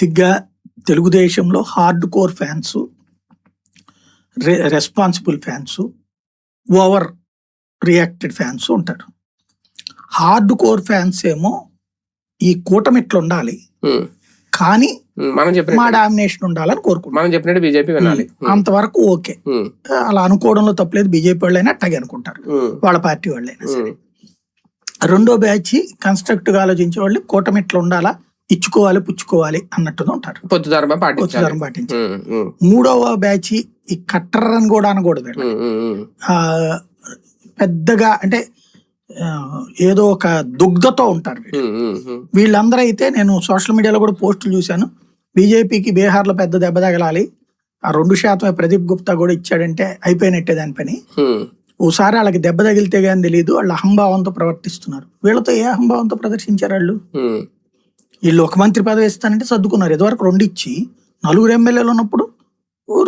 బేసిక్గా తెలుగుదేశంలో hard core fans responsible fans over reacted fans ఉంటారు. హార్డ్ కోర్ ఫ్యాన్స్ ఏమో ఈ కూటమి ఇట్లా ఉండాలి కానీ మనం మా చెప్పినట్టు డామినేషన్ ఉండాలని కోరుకుంటాం మనం చెప్పినట్టు బీజేపీ వినాలి. ఉమ్, అంతవరకు ఓకే. అలా అనుకోవడంలో తప్పలేదు. బీజేపీ వాళ్ళైనా అట్టగే అనుకుంటారు. వాళ్ళ పార్టీ వాళ్ళైనా సరే. రెండో బ్యాచ్ కన్స్ట్రక్టివ్గా ఆలోచించే వాళ్ళు కూటమి ఇట్లా ఉండాలా ఇచ్చుకోవాలి పుచ్చుకోవాలి అన్నట్టుగా ఉంటారు. పొత్తు ధర్మ పాటించాలి. ఉత్సాహం పాటించారు ఉమ్, ఉమ్, మూడవ బ్యాచ్ ఈ కట్టర్ అని కూడా అనకూడదు పెద్దగా అంటే ఏదో ఒక దుగ్ధతో ఉంటారు వీళ్ళందరూ అయితే నేను సోషల్ మీడియాలో కూడా పోస్టులు చూశాను. బీజేపీకి బీహార్లో పెద్ద దెబ్బ తగలాలి. ఆ రెండు శాతమే ప్రదీప్ గుప్తా కూడా ఇచ్చాడంటే అయిపోయినట్టే దాని పని. ఓసారి వాళ్ళకి దెబ్బ తగిలితే కానీ తెలియదు వాళ్ళు అహంభావంతో ప్రవర్తిస్తున్నారు. వీళ్ళతో ఏ అహంభావంతో ప్రదర్శించారు వాళ్ళు? వీళ్ళు ఒక మంత్రి పదవి ఇస్తానంటే సర్దుకున్నారు. ఇదివరకు రెండు ఇచ్చి నలుగురు ఎమ్మెల్యేలు ఉన్నప్పుడు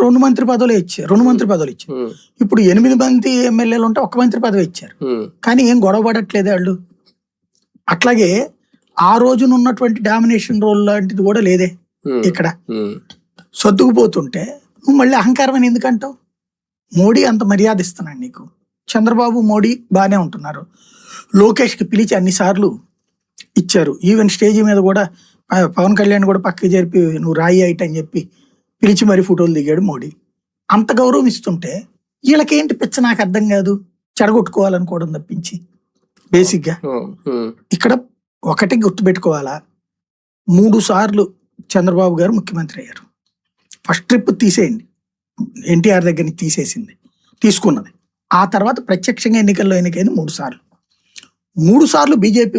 రెండు మంత్రి పదవులు ఇచ్చారు. రెండు మంత్రి పదవులు ఇచ్చారు. ఇప్పుడు ఎనిమిది మంది ఎమ్మెల్యేలు ఉంటే ఒక మంత్రి పదవి ఇచ్చారు. కానీ ఏం గొడవ పడట్లేదు వాళ్ళు? అట్లాగే ఆ రోజున ఉన్నటువంటి డామినేషన్ రోల్ లాంటిది కూడా లేదే ఇక్కడ. సర్దుకుపోతుంటే నువ్వు మళ్ళీ అహంకారం అని ఎందుకంటావు మోడీ అంత మర్యాద ఇస్తున్నాడు నీకు. చంద్రబాబు మోడీ బాగానే ఉంటున్నారు. లోకేష్కి పిలిచి అన్నిసార్లు ఇచ్చారు. ఈవెన్ స్టేజ్ మీద కూడా పవన్ కళ్యాణ్ కూడా పక్కకి జరిపి నువ్వు రాయి అయిట్ అని చెప్పి పిలిచి మరి ఫోటోలు దిగాడు మోడీ. అంత గౌరవం ఇస్తుంటే వీళ్ళకేంటి పిచ్చ నాకు అర్థం కాదు? చెడగొట్టుకోవాలనుకోవడం తప్పించి. బేసిక్గా ఇక్కడ ఒకటి గుర్తుపెట్టుకోవాలా? మూడు సార్లు చంద్రబాబు గారు ముఖ్యమంత్రి అయ్యారు. ఫస్ట్ ట్రిప్ తీసేయండి. ఎన్టీఆర్ దగ్గర నుంచి తీసేసింది. తీసుకున్నది. ఆ తర్వాత ప్రత్యక్షంగా ఎన్నికల్లో ఎన్నికైంది? మూడు సార్లు. మూడు సార్లు బీజేపీ